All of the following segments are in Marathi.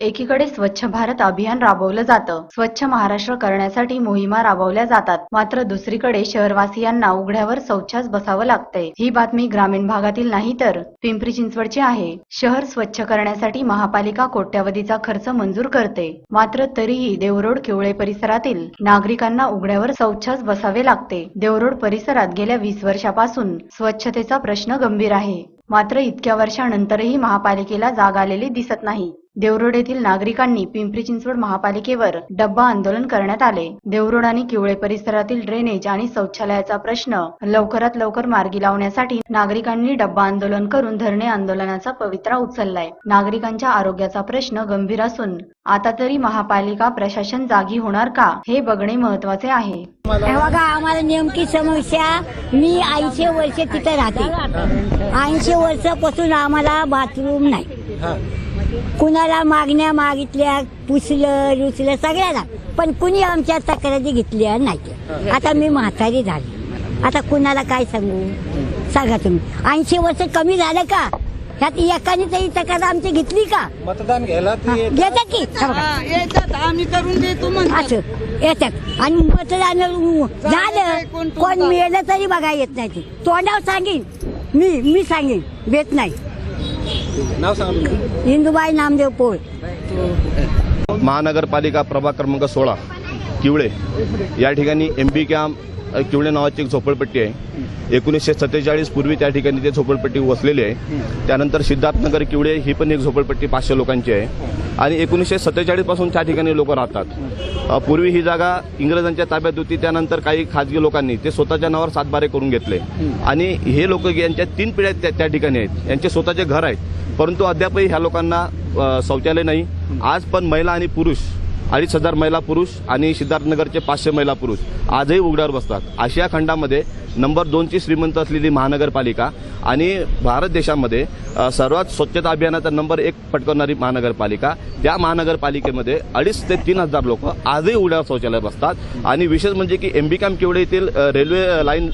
एकीकडे स्वच्छ भारत अभियान राबवलं जातं. स्वच्छ महाराष्ट्र करण्यासाठी मोहिमा राबवल्या जातात. मात्र दुसरीकडे शहरवासियांना उघड्यावर शौचास बसावं लागतंय. ही बातमी ग्रामीण भागातील नाही तर पिंपरी चिंचवडची आहे. शहर स्वच्छ करण्यासाठी महापालिका कोट्यावधीचा खर्च मंजूर करते. मात्र तरीही देवरोड किवळे परिसरातील नागरिकांना उघड्यावर शौचास बसावे लागते. देवरोड परिसरात गेल्या वीस वर्षापासून स्वच्छतेचा प्रश्न गंभीर आहे. मात्र इतक्या वर्षानंतरही महापालिकेला जाग आलेली दिसत नाही. देवरोड येथील नागरिकांनी पिंपरी चिंचवड महापालिकेवर डब्बा आंदोलन करण्यात आले. देवरोड आणि किवळे परिसरातील ड्रेनेज आणि शौचालयाचा प्रश्न लवकरात लवकर मार्गी लावण्यासाठी नागरिकांनी डब्बा आंदोलन करून धरणे आंदोलनाचा पवित्रा उचललाय. नागरिकांच्या आरोग्याचा प्रश्न गंभीर असून आता तरी महापालिका प्रशासन जागी होणार का हे बघणे महत्त्वाचे आहे. बघा आम्हाला नेमकी समस्या मी ऐंशी वर्ष तिथे राहते. ऐंशी वर्षापासून आम्हाला बाथरूम नाही. कुणाला मागण्या मागितल्या पुसलं रुचलं सगळ्याला. पण कुणी आमच्या तक्रारी घेतल्या नाही आता मी म्हातारी झाली. आता कुणाला काय सांगू? सांगा तुम्ही. ऐंशी वर्ष कमी झालं का? ह्यात एकाने तरी तक्रार आमची घेतली का? मतदान घ्यायला ती येत- घेतात की? येतात. आम्ही करून देतो म्हणतात. असं येतात. आणि मतदान झालं कोण मिळलं तरी बघा येत नाही ते. तोंडावर सांगेन. मी मी सांगेन. भेट नाही. नाव सांगा तुमचं. इंदुबाई नामदेव पोळ महानगरपालिका प्रभाग क्रमांक सोळा किवळे. या ठिकाणी एम बी कॅम्प किवणे नावाची एक झोपडपट्टी आहे. एकोणीसशे सत्तेचाळीस पूर्वी त्या ठिकाणी ते झोपडपट्टी वसलेली आहे. त्यानंतर सिद्धार्थनगर किवळे ही पण एक झोपडपट्टी पाचशे लोकांची आहे. आणि एकोणीसशे सत्तेचाळीसपासून त्या ठिकाणी लोक राहतात. पूर्वी ही जागा इंग्रजांच्या ताब्यात होती. त्यानंतर काही खाजगी लोकांनी ते स्वतःच्या नावावर सातबारे करून घेतले. आणि हे लोक यांच्या तीन पिढ्या त्या त्या ठिकाणी आहेत. यांचे स्वतःचे घर आहेत. परंतु अद्यापही ह्या लोकांना शौचालय नाही. आज पण महिला आणि पुरुष अडीच हजार महिला पुरुष आणि सिद्धार्थनगरचे पाचशे महिला पुरुष आजही उघड्यावर बसतात. आशिया खंडामध्ये नंबर दोनची श्रीमंत असलेली महानगरपालिका आणि भारत देशामध्ये सर्वात स्वच्छता अभियानाचा नंबर एक पटकवणारी महानगरपालिका. त्या महानगरपालिकेमध्ये अडीच ते तीन हजार लोक आजही उघड्या शौचालय बसतात. आणि विशेष म्हणजे की एम केवडे येथील रेल्वे लाईन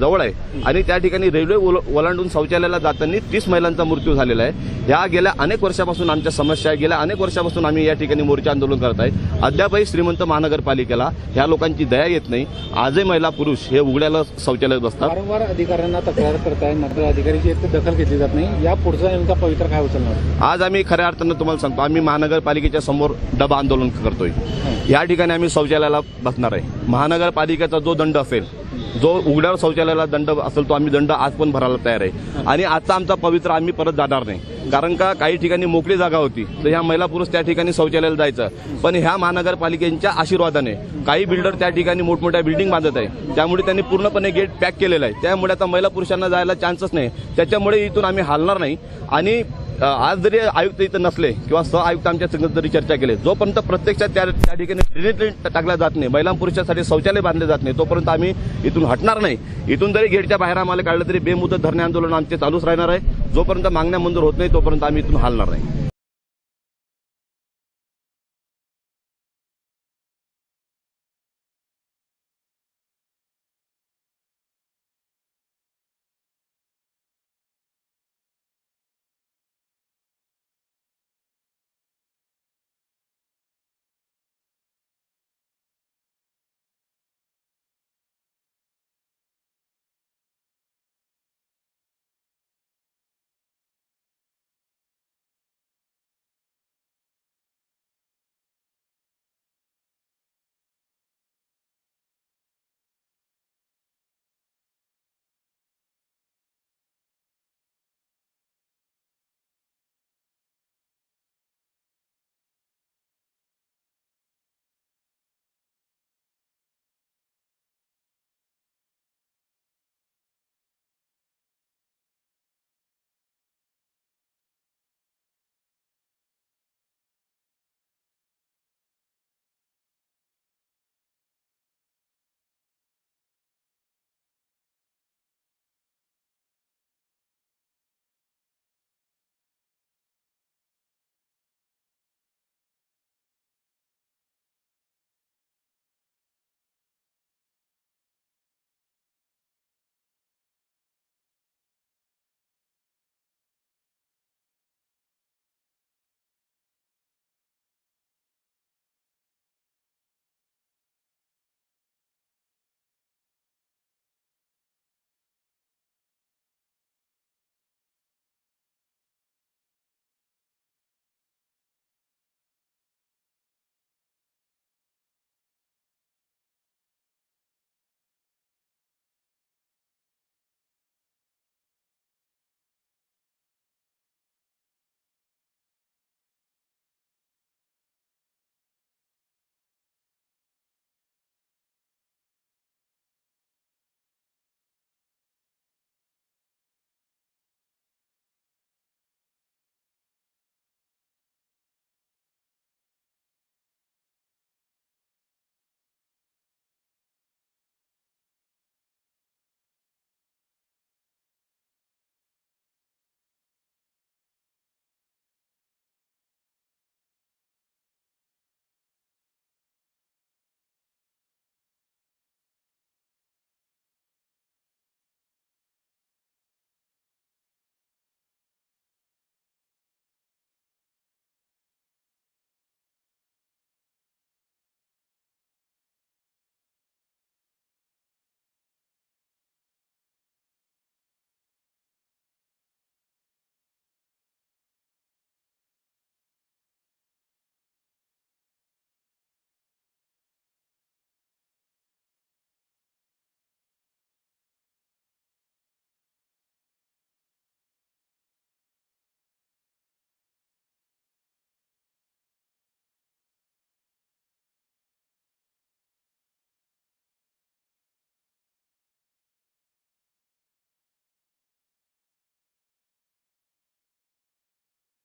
जवळ आहे. आणि त्या ठिकाणी रेल्वे ओलांडून शौचालयाला जाताना तीस महिलांचा मृत्यू झालेला आहे. ह्या गेल्या अनेक वर्षापासून आमच्या समस्या आहे. गेल्या अनेक वर्षापासून आम्ही या ठिकाणी मोर्चा आंदोलन करत आहे. अद्यापही श्रीमंत महानगरपालिकेला ह्या लोकांची दया येत नाही. आजही महिला पुरुष हे उघड्याला शौचालय शौचालयात बसतात. वारंवार अधिकाऱ्यांना तक्रार करताय मात्र अधिकाऱ्याची एक दखल घेतली जात नाही. या पुढचा नेमका पवित्र काय उचलणार? आज आम्ही खऱ्या अर्थानं तुम्हाला सांगतो आम्ही महानगरपालिकेच्या समोर डबा आंदोलन करतोय. या ठिकाणी आम्ही शौचालयाला बसणार आहे. महानगरपालिकेचा जो दंड असेल जो उघड्यावर शौचालयाला दंड असेल तो आम्ही दंड आज पण भरायला तयार आहे. आणि आजचा आमचा पवित्र आम्ही परत जाणार नाही. कारण का काही ठिकाणी मोकळी जागा होती. तर ह्या महिला पुरुष त्या ठिकाणी शौचालयाला जायचं. पण ह्या महानगरपालिकेच्या आशीर्वादाने काही बिल्डर त्या ठिकाणी मोठमोठ्या बिल्डिंग बांधत आहे. त्यामुळे त्यांनी पूर्णपणे गेट पॅक केलेलं आहे. त्यामुळे आता महिला पुरुषांना जायला चान्सच नाही. त्याच्यामुळे इथून आम्ही हालणार नाही. आणि आज जरी आयुक्त इथं नसले किंवा सह आयुक्त आमच्या संघ जरी चर्चा केली जोपर्यंत प्रत्यक्षात त्या त्या ठिकाणी ड्रेनेज टाकल्या जात नाही महिला पुरुषासाठी पुरुषांसाठी शौचालय बांधले जात नाही तोपर्यंत आम्ही इथून हटणार नाही. इथून जरी गेटच्या बाहेर आम्हाला काढलं तरी बेमुदत धरणे आंदोलन आमचे चालूच राहणार आहे. जोपर्यंत मागण्या मंजूर होत नाही तोपर्यंत आम्ही इथून हालणार नाही.